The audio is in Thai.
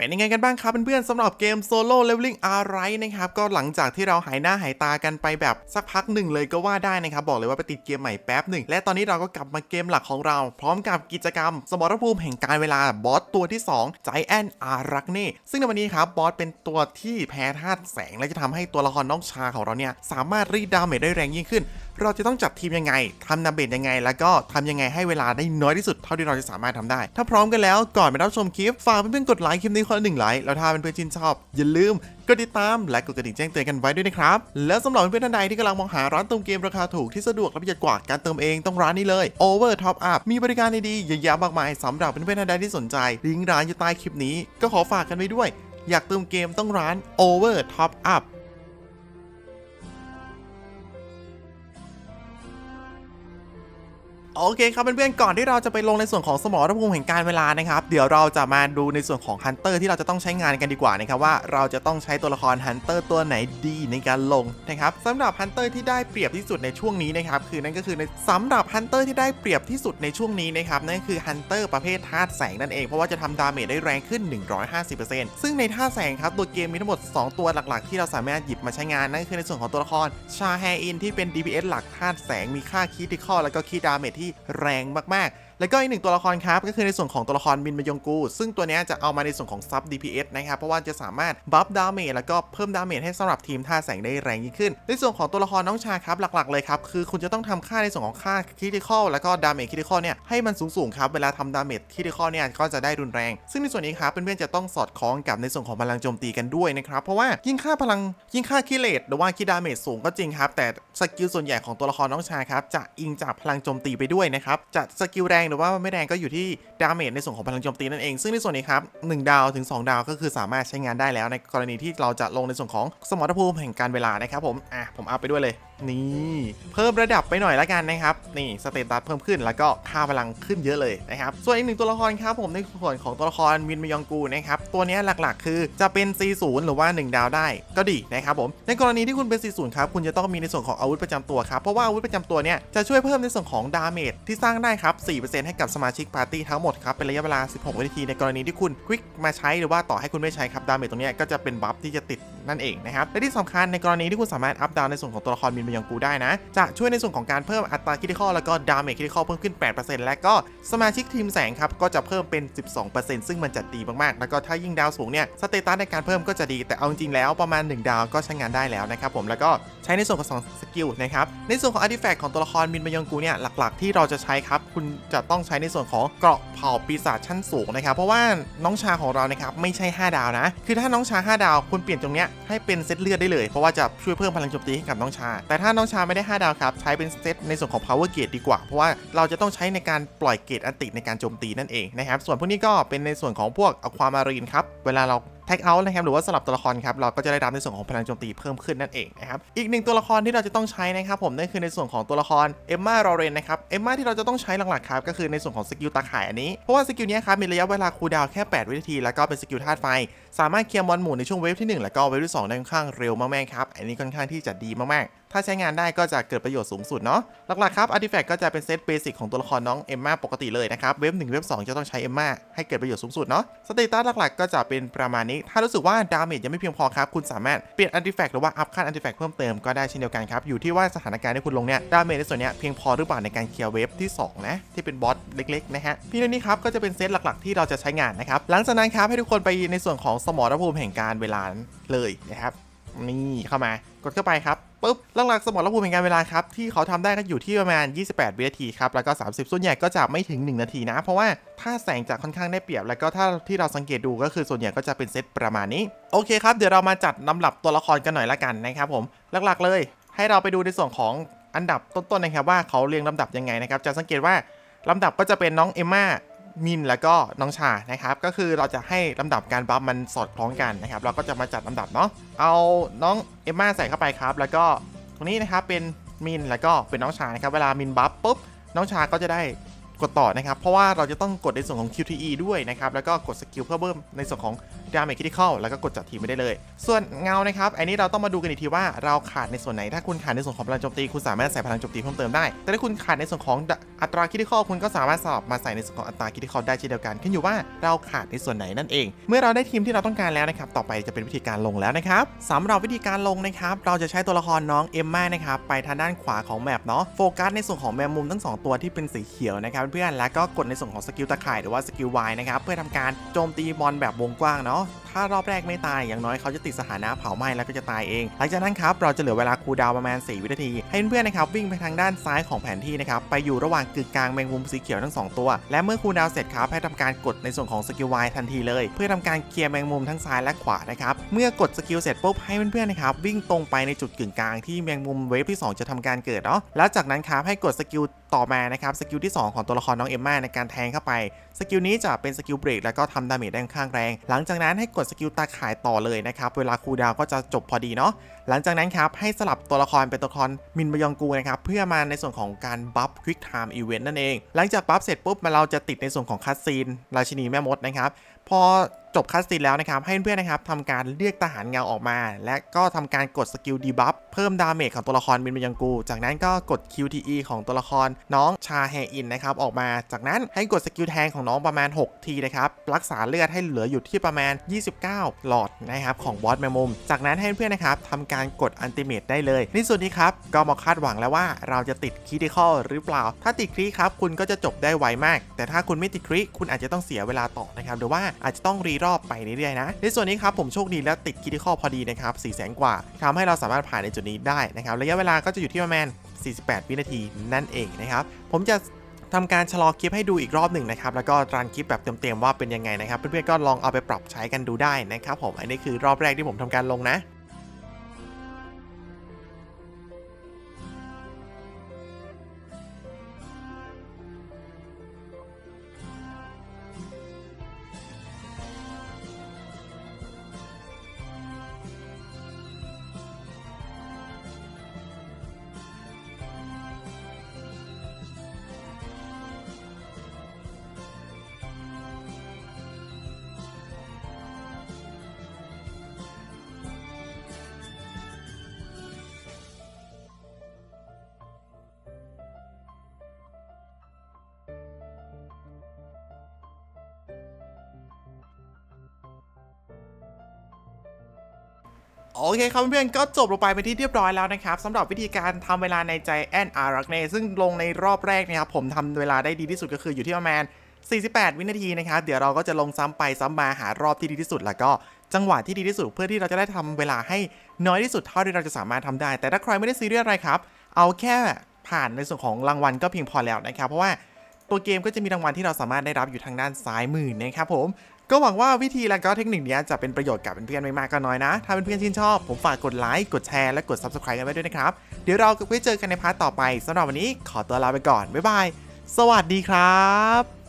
เป็นยังไงกันบ้างครับเพื่อนๆสำหรับเกม Solo Leveling Alright นะครับก็หลังจากที่เราหายหน้าหายตากันไปแบบสักพักหนึ่งเลยก็ว่าได้นะครับ บอกเลยว่าไปติดเกมใหม่แป๊บหนึ่ง และตอนนี้เราก็กลับมาเกมหลักของเรา พร้อมกับกิจกรรม สมรภูมิแห่งการเวลาบอสตัวที่2ใจแอนอารักเน่ซึ่งในวันนี้ครับบอสเป็นตัวที่แพ้ธาตุแสงและจะทำให้ตัวละครน้องชาของเราเนี่ยสามารถรีดดาเมจได้แรงยิ่งขึ้น เราจะต้องจัดทีมยังไงทำนาเบตยังไง แล้วก็ทำยังไงให้เวลาได้น้อยที่สุดเท่าที่เราจะสามารถทำได้ ถ้าพร้อมกันแล้วก่อนไปรับชมคลิปฝากเพื่อนๆกดไลค์คลิปนี้คนละหนึ่งไลค์แล้วถ้าเพื่อนๆชื่นชอบอย่าลืมกดติดตามและกดกระดิ่งแจ้งเตือนกันไว้ด้วยนะครับ แล้วสำหรับเพื่อนๆท่านใดที่กำลังมองหาร้านเติมเกมราคาถูกที่สะดวกและประหยัดกว่าการเติมเองต้องร้านนี้เลย Over Top Up มีบริการดีๆเยอะแยะมากมายสำหรับเพื่อนๆท่านใดที่สนใจลิงก์ร้านอยู่ใต้คลิปนี้ก็ขอฝากกันไว้ด้วย อยากเติมเกมต้องร้าน Over Top Up โอเคครับเพื่อนๆก่อนที่เราจะไปลงในส่วนของสมรภูมิแห่งการเวลานะครับ เดี๋ยวเราจะมาดูในส่วนของฮันเตอร์ที่เราจะต้องใช้งานกันดีกว่านะครับว่าเราจะต้องใช้ตัวละครฮันเตอร์ตัวไหนดีในการลงนะครับสำหรับฮันเตอร์ที่ได้เปรียบที่สุดในช่วงนี้นะครับคือนั่นก็คือในสำหรับฮันเตอร์ที่ได้เปรียบที่สุดในช่วงนี้นะครับนั่นคือฮันเตอร์ประเภทธาตุแสงนั่นเองเพราะว่าจะทำดาเมจได้แรงขึ้น 150%ซึ่งในธาตุแสงครับตัวเกมมีทั้งหมด 2 ตัวหลักๆ ที่เราสามารถหยิบมาใช้งานนั่นก็คือในส่วนของตัวละครชาแฮอินที่เป็น DPS หลักธาตุแสงมีค่าคีติคอลแล้วก็คีดาเมจที่แรงมากๆ แล้วก็อีกหนึ่งตัวละครครับก็คือในส่วนของตัวละครมินมยงกู ซึ่งตัวนี้จะเอามาในส่วนของซับ DPS นะครับเพราะว่าจะสามารถบัฟดาเมจแล้วก็เพิ่มดาเมจให้สำหรับทีมท่าแสงได้แรงยิ่งขึ้น ในส่วนของตัวละครน้องชาครับหลักๆเลยครับคือคุณจะต้องทำค่าในส่วนของค่าค r ิคอลแล้วก็ดาเมจค r ิคอลเนี่ยให้มันสูงๆครับเวลาทำดาเมจค r ิคอลเนี่ยก็จะได้รุนแรง ซึ่งในส่วนนี้ครับเพื่อนๆจะต้องสอดคล้องกับในส่วนของพลังโจมตีกันด้วยนะครับเพราะว่ายิ่งค่าพลังยิ่งค่าคิเลตหรือว่าคิดาเมจสูงก็จริงครับแต่สกิลส่วนใหญ่ของตัวละครน้องชาครับจะอิงจากพลังโจมตีไปด้วยนะครับจะสกิลแรงหรือว่าไม่แรงก็อยู่ที่ดาเมจในส่วนของพลังโจมตีนั่นเอง ซึ่งในส่วนนี้ครับ1ดาวถึง 2 ดาวก็คือสามารถใช้งานได้แล้วในกรณีที่เราจะลงในส่วนของสมรภูมิแห่งการเวลานะครับผมอะผมอัพไปด้วยเลย นี่เพิ่มระดับไปหน่อยละกันนะครับนี่สเตตัสเพิ่มขึ้นแล้วก็ค่าพลังขึ้นเยอะเลยนะครับส่วนอีกหนึ่งตัวละครครับผมในส่วนของตัวละครมินมยองกูนะครับตัวนี้หลักๆ คือจะเป็น C0 หรือว่า 1 ดาวได้ก็ดีนะครับผมในกรณีที่คุณเป็น C0 ครับคุณจะต้องมีในส่วนของอาวุธประจำตัวครับเพราะว่าอาวุธประจำตัวเนี่ยจะช่วยเพิ่มในส่วนของดาเมจที่สร้างได้ครับ 4%ให้กับสมาชิกปาร์ตี้ทั้งหมดครับเป็นระยะเวลา 16 วินาทีในกรณีที่คุณควิกมาใช้หรือว่าต่อให้คุณไม่ใช้ครับดาเมจตรงนี้ก็จะเป็นบัฟที่จะติดนั่นเองนะครับและที่สำคัญในกรณีที่คุณสามารถอัพดาวในส่วนของตัวละครมินมยองกูได้นะ จะช่วยในส่วนของการเพิ่มอัตราคิดข้อแล้วก็ดาเมจคิดข้อเพิ่มขึ้น 8%และก็สมาชิกทีมแสงครับก็จะเพิ่มเป็น 12%ซึ่งมันจะดีมากๆ แล้วก็ถ้ายิ่งดาวสูงเนี่ยสเตตัสในการเพิ่มก็จะดีแต่เอาจริงๆแล้วประมาณ 1 ดาวก็ใช้งานได้แล้วนะครับผมแล้วก็ใช้ในส่วนของสองสกิลนะครับในส่วนของอาร์ติแฟกต์ของตัวละครมินมยองกูเนี่ยหลักๆ ที่เราจะใช้ครับคุณจะต้องใช้ในส่วนของเกราะเผ่าปีศาจชั้นสูงนะครับเพราะว่าน้องชาของเรานะครับไม่ใช่ 5 ดาวนะ คือถ้าน้องชา 5 ดาวคุณเปลี่ยนตรงเนี้ยให้เป็นเซตเลือดได้เลย เพราะว่าจะช่วยเพิ่มพลังโจมตีให้กับน้องชา แต่ถ้าน้องชาไม่ได้ 5 ดาวครับ ใช้เป็นเซตในส่วนของ power gate ดีกว่า เพราะว่าเราจะต้องใช้ในการปล่อยเกตอันติในการโจมตีนั่นเองนะครับส่วนพวกนี้ก็เป็นในส่วนของพวกอความารีนครับเวลาเรา แท็กเอาท์นะครับหรือว่าสลับตัวละครครับเราก็จะได้รับในส่วนของพลังโจมตีเพิ่มขึ้นนั่นเองนะครับอีกหนึ่งตัวละครที่เราจะต้องใช้นะครับผมนั่นคือในส่วนของตัวละครเอมมาโรเรนนะครับเอมมาที่เราจะต้องใช้หลักๆครับก็คือในส่วนของสกิลตาข่ายอันนี้เพราะว่าสกิลนี้ครับมีระยะเวลาคูลดาวแค่8วินาที แล้วก็เป็นสกิลธาตุไฟ สามารถเคลียร์มอนหมู่ในช่วงเวฟที่ 1 แล้วก็เวฟที่ 2 ได้ค่อนข้างเร็วมากๆครับอันนี้ค่อนข้างที่จะดีมากๆ ถ้าใช้งานได้ก็จะเกิดประโยชน์สูงสุดเนาะ หลักๆครับอาร์ติแฟกต์ก็จะเป็นเซตเบสิกของตัวละครน้องเอมมาปกติเลยนะครับ เวฟ1เวฟ2จะต้องใช้เอมมาให้เกิดประโยชน์สูงสุดเนาะ สเตตัสหลักๆ ก็จะเป็นประมาณนี้ ถ้ารู้สึกว่าดาเมจยังไม่เพียงพอครับ คุณสามารถเปลี่ยนอาร์ติแฟกต์หรือว่าอัพค่าอาร์ติแฟกต์เพิ่มเติมก็ได้เช่นเดียวกันครับ อยู่ที่ว่าสถานการณ์ที่คุณลงเนี่ยดาเมจในส่วนเนี้ยเพียงพอหรือเปล่าในการเคลียร์เวฟที่2นะที่เป็นบอสเล็กๆนะฮะพี่นี่ครับก็จะเป็นเซตหลักๆ ที่เราจะใช้งานนะครับหลังจากนั้นครับให้ทุกคนไปในส่วนของสมรภูมิแห่งการเวลาเลยนะครับ นี่เข้ามา กดเข้าไปครับปุ๊บหลักๆสมรภูมิแห่งการเวลาครับ ที่เขาทำได้ก็อยู่ที่ประมาณ 28 วินาทีครับ แล้วก็ 30 ส่วนใหญ่ก็จะไม่ถึง 1 นาทีนะ เพราะว่าถ้าแสงจะค่อนข้างได้เปรียบ แล้วก็ถ้าที่เราสังเกตดูก็คือส่วนใหญ่ก็จะเป็นเซตประมาณนี้ โอเคครับ เดี๋ยวเรามาจัดลำดับตัวละครกันหน่อยละกันนะครับผม หลักๆเลย ให้เราไปดูในส่วนของอันดับต้นๆนะครับว่าเขาเรียงลำดับยังไงนะครับ จะสังเกตว่าลำดับก็จะเป็นน้องเอมมา มินแล้วก็น้องชานะครับก็คือเราจะให้ลำดับการบัฟมันสอดคล้องกันนะครับเราก็จะมาจัดลำดับเนาะเอาน้องเอมมาใส่เข้าไปครับ แล้วก็ตรงนี้นะครับเป็นมินแล้วก็เป็นน้องชานะครับเวลามินบัฟปุ๊บน้องชาก็จะได้ กดต่อนะครับ เพราะว่าเราจะต้องกดในส่วนของ QTE ด้วยนะครับ แล้วก็กดสกิลเพื่อเพิ่มในส่วนของ Damage Critical แล้วก็กดจัดทีมไม่ได้เลย ส่วนเงานะครับอันนี้เราต้องมาดูกันอีกทีว่าเราขาดในส่วนไหน ถ้าคุณขาดในส่วนของพลังโจมตีคุณสามารถใส่พลังโจมตีเพิ่มเติมได้ แต่ถ้าคุณขาดในส่วนของอัตรา Critical คุณก็สามารถสลับมาใส่ในส่วนของอัตรา Critical ได้เช่นเดียวกัน ขึ้นอยู่ว่าเราขาดในส่วนไหนนั่นเอง เมื่อเราได้ทีมที่เราต้องการแล้วนะครับ ต่อไปจะเป็นวิธีการลงแล้วนะครับสำหรับวิธีการลงนะครับ เราจะใช้ตัวละครน้องเอมม่านะครับไปทางด้านขวาของแมปเนาะโฟกัสในส่วนของแมงมุมทั้งสองตัวที่เป็นสีเขียวนะครับเพื่อนๆ แล้วก็กดในส่วนของสกิลตะข่ายหรือว่าสกิลวายนะครับเพื่อทำการโจมตีบอลแบบวงกว้างเนาะถ้ารอบแรกไม่ตายอย่างน้อยเขาจะติดสถานะเผาไหม้แล้วก็จะตายเอง หลังจากนั้นครับเราจะเหลือเวลาคูลดาวประมาณ 4 วินาที ให้เพื่อนๆนะครับวิ่งไปทางด้านซ้ายของแผนที่นะครับไปอยู่ระหว่างกึ่งกลางแมงมุมสีเขียวทั้งสองตัว และเมื่อคูลดาวเสร็จครับให้ทำการกดในส่วนของสกิล Y ทันทีเลย เพื่อทำการเคลียร์แมงมุมทั้งซ้ายและขวานะครับเมื่อกดสกิลเสร็จปุ๊บให้เพื่อนๆนะครับวิ่งตรงไปในจุดกึ่งกลางที่แมงมุมเวฟที่สองจะทำการเกิดเนาะแล้วจากนั้นครับให้กดสกิลต่อมานะครับสกิลที่ 2 ของตัวละครน้องเอมมาในการแทงเข้าไปสกิลนี้จะเป็นสกิลเบรกแล้วก็ทำดาเมจได้ค่อนข้างแรง หลังจากนั้นให้กดสกิลตาข่ายต่อเลยนะครับเวลาคูลดาวก็จะจบพอดีเนาะหลังจากนั้นครับให้สลับตัวละครเป็นตัวละครมินบยองกูนะครับเพื่อมาในส่วนของการบัฟควิกไทม์อีเวนต์นั่นเอง หลังจากบัฟเสร็จปุ๊บมาเราจะติดในส่วนของคัสซีนราชินีแม่มดนะครับพอ จบคัสซีนแล้วนะครับให้เพื่อนๆนะครับทำการเรียกทหารเงาออกมา และก็ทำการกดสกิลดีบัฟเพิ่มดาเมจของตัวละครมินบยังกู จากนั้นก็กด QTE ของตัวละครน้องชาแฮอินนะครับออกมา จากนั้นให้กดสกิลแทงของน้องประมาณ 6 ทีนะครับรักษาเลือดให้เหลืออยู่ที่ประมาณ 29 หลอดนะครับของบอสแมมมุม จากนั้นให้เพื่อนๆนะครับทำการกดอันติเมตได้เลยในส่วนนี้ครับก็มาคาดหวังแล้วว่าเราจะติดคริติคอลหรือเปล่า ถ้าติดคริครับคุณก็จะจบได้ไวมาก แต่ถ้าคุณไม่ติดคริคุณอาจจะต้องเสียเวลาต่อนะครับหรือว่าอาจจะต้องรีรอบไปเรื่อยๆนะ ในส่วนนี้ครับผมโชคดีและติดคิดที่ข้อพอดีนะครับ4 0 0 0 0 0กว่าทำให้เราสามารถผ่านในจุดนี้ได้นะครับ ระยะเวลาก็จะอยู่ที่ประมาณ 48 วินาทีนั่นเองนะครับ ผมจะทำการชะลอคลิปให้ดูอีกรอบหนึ่งนะครับ แล้วก็รันคลิปแบบเต็มๆว่าเป็นยังไงนะครับ เพื่อนๆก็ลองเอาไปปรับใช้กันดูได้นะครับผม อันนี้คือรอบแรกที่ผมทำการลงนะ โอเคครับเพื่อนๆก็จบลงไปเป็นที่เรียบร้อยแล้วนะครับสำหรับวิธีการทำเวลาในใจแอนอารักเนซึ่งลงในรอบแรกนะครับผมทำเวลาได้ดีที่สุดก็คืออยู่ที่ประมาณ 48 วินาทีนะครับเดี๋ยวเราก็จะลงซ้ำไปซ้ำมาหารอบที่ดีที่สุด แล้วก็จังหวะที่ดีที่สุด เพื่อที่เราจะได้ทำเวลาให้น้อยที่สุดเท่าที่เราจะสามารถทำได้ แต่ถ้าใครไม่ได้ซีเรียสอะไรครับเอาแค่ผ่านในส่วนของรางวัลก็เพียงพอแล้วนะครับเพราะว่าตัวเกมก็จะมีรางวัลที่เราสามารถได้รับอยู่ทางด้านซ้ายมือนะครับผม ก็หวังว่าวิธีและก็เทคนิคนี้จะเป็นประโยชน์กับเพื่อนๆไม่มากก็น้อยนะ ถ้าเพื่อนๆชื่นชอบ ผมฝากกดไลค์ กดแชร์ และกด Subscribe กันไว้ด้วยนะครับ เดี๋ยวเราไว้เจอกันในพาร์ทต่อไปสำหรับวันนี้ขอตัวลาไปก่อน บ๊ายบาย สวัสดีครับ